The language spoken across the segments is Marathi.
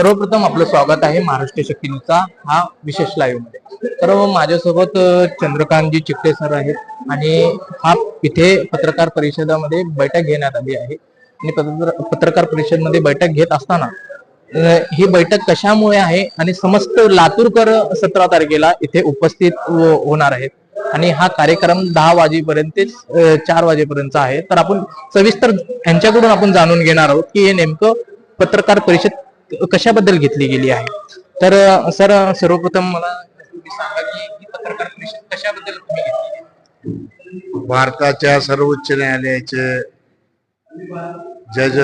सर्वप्रथम आपलं स्वागत आहे महाराष्ट्र शक्ती न्यूजचा हा विशेष लाईव्हमध्ये. तर माझ्यासोबत चंद्रकांतजी चिकटे सर आहेत आणि हा इथे पत्रकार परिषदामध्ये बैठक घेण्यात आली आहे. आणि पत्र- पत्रकार परिषदमध्ये बैठक घेत असताना ही बैठक कशामुळे आहे आणि समस्त लातूरकर सतरा तारखेला इथे उपस्थित हो, होणार आहेत. आणि हा कार्यक्रम दहा वाजेपर्यंत ते, चार वाजेपर्यंत आहे. तर आपण सविस्तर यांच्याकडून आपण जाणून घेणार आहोत की हे नेमकं पत्रकार परिषद कशाबद्दल घेतली गेली आहे? तर सर सर्वप्रथम मला सांगा की ही पत्रकार परिषद कशाबद्दल तुम्ही घेतली भारताच्या सर्वोच्च न्यायालयाचे जज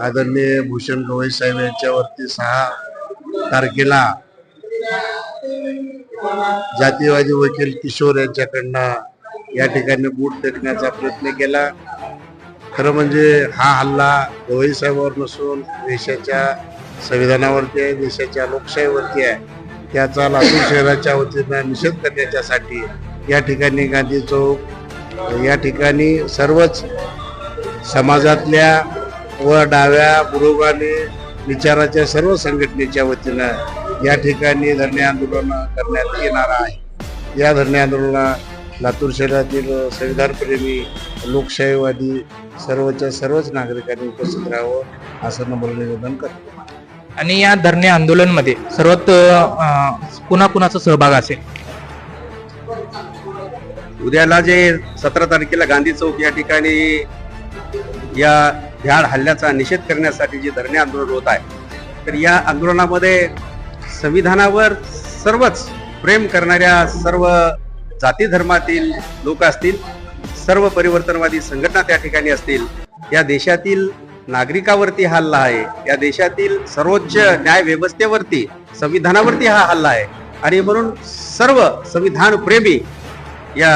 आदरणीय भूषण गवई साहेब यांच्यावरती सहा तारखेला जातीवादी वकील किशोर यांच्याकडनं या ठिकाणी बूट फेकण्याचा प्रयत्न केला. खरं म्हणजे हा हल्ला गवई साहेबावर नसून देशाच्या संविधानावरती आहे देशाच्या लोकशाहीवरती आहे. त्याचा लातूर शहराच्या वतीनं निषेध करण्याच्यासाठी या ठिकाणी गांधी चौक या ठिकाणी सर्वच समाजातल्या व डाव्या पुरोगामी विचाराच्या सर्व संघटनेच्या वतीनं या ठिकाणी धरणे आंदोलन करण्यात येणार आहे. या धरणे आंदोलनात लातूर शहरातील संविधानप्रेमी लोकशाहीवादी सर्वच्या सर्वच नागरिकांनी उपस्थित राहावं असं नम्र निवेदन करतो. आणि या धरणे आंदोलनमध्ये सर्वात कुणाकुणाचा सहभाग असेल? उद्याला जे सतरा तारखेला गांधी चौक या ठिकाणी या भ्याड हल्ल्याचा निषेध करण्यासाठी जे धरणे आंदोलन होत आहे तर या आंदोलनामध्ये संविधानावर सर्वच प्रेम करणाऱ्या सर्व जाती धर्मातील लोक असतील सर्व परिवर्तनवादी संघटना त्या ठिकाणी असतील या देशातील नागरिकावरती हा हल्ला आहे या देशातील सर्वोच्च न्याय व्यवस्थेवरती संविधानावरती हा हल्ला आहे. आणि म्हणून सर्व संविधान प्रेमी या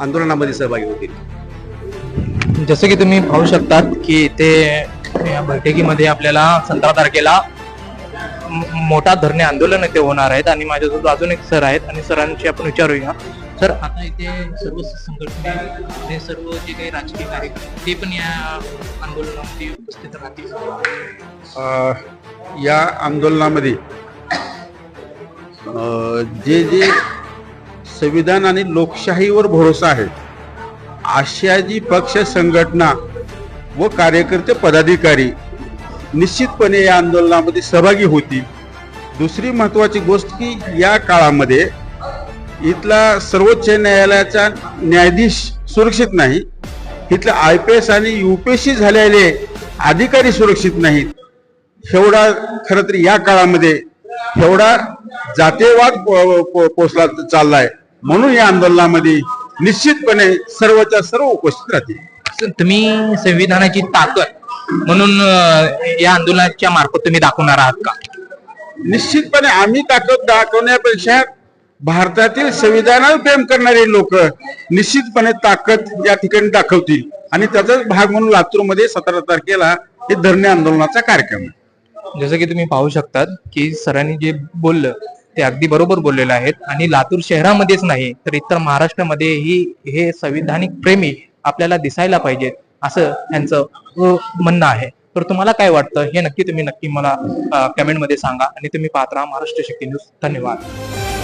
आंदोलनामध्ये सहभागी होतील. जसं की तुम्ही पाहू शकतात की ते या बैठकीमध्ये आपल्याला सतरा तारखेला मोठा धरणे आंदोलन इथे होणार आहेत. आणि माझ्यासोबत अजून एक सर आहेत. आणि सरांशी आपण विचारूया. सर आता इथे सर्व संघटने सर्व जे काही राजकीय कार्यक्रम ते पण या आंदोलनामध्ये उपस्थित राहतील. या आंदोलनामध्ये जे जे संविधान आणि लोकशाहीवर भरोसा आहे अशा जी पक्ष संघटना व कार्यकर्ते पदाधिकारी निश्चितपणे या आंदोलनामध्ये सहभागी होतील. दुसरी महत्वाची गोष्ट की या काळामध्ये इथला सर्वोच्च न्यायालयाचा न्यायाधीश सुरक्षित नाही. इथले आय पी एस आणि युपीएससी झालेले अधिकारी सुरक्षित नाहीत. एवढा खर तर या काळामध्ये एवढा जातीयवाद पो- पो- पोचला चाललाय. म्हणून या आंदोलनामध्ये निश्चितपणे सर्वच्या सर्व उपस्थित राहतील. सर, तुम्ही संविधानाची ताकद म्हणून या आंदोलनाच्या मार्फत तुम्ही दाखवणार आहात का? निश्चितपणे आम्ही ताकद दाखवण्यापेक्षा भारतातील संविधानावर प्रेम करणारे लोक निश्चितपणे ताकद या ठिकाणी दाखवतील. आणि त्याचाच भाग म्हणून लातूरमध्ये सतरा तारखेला हे धरणे आंदोलनाचा कार्यक्रम आहे. जसं की तुम्ही पाहू शकतात की सरांनी जे बोललं ते अगदी बरोबर बोललेले आहेत. आणि लातूर शहरामध्येच नाही तर इतर महाराष्ट्रामध्येही हे संविधानिक प्रेमी आपल्याला दिसायला पाहिजेत असं त्यांचं म्हणणं आहे. तर तुम्हाला काय वाटतं? हे नक्की तुम्ही नक्की मला कमेंटमध्ये सांगा. आणि तुम्ही पाहत राहा महाराष्ट्र शक्ती न्यूज. धन्यवाद.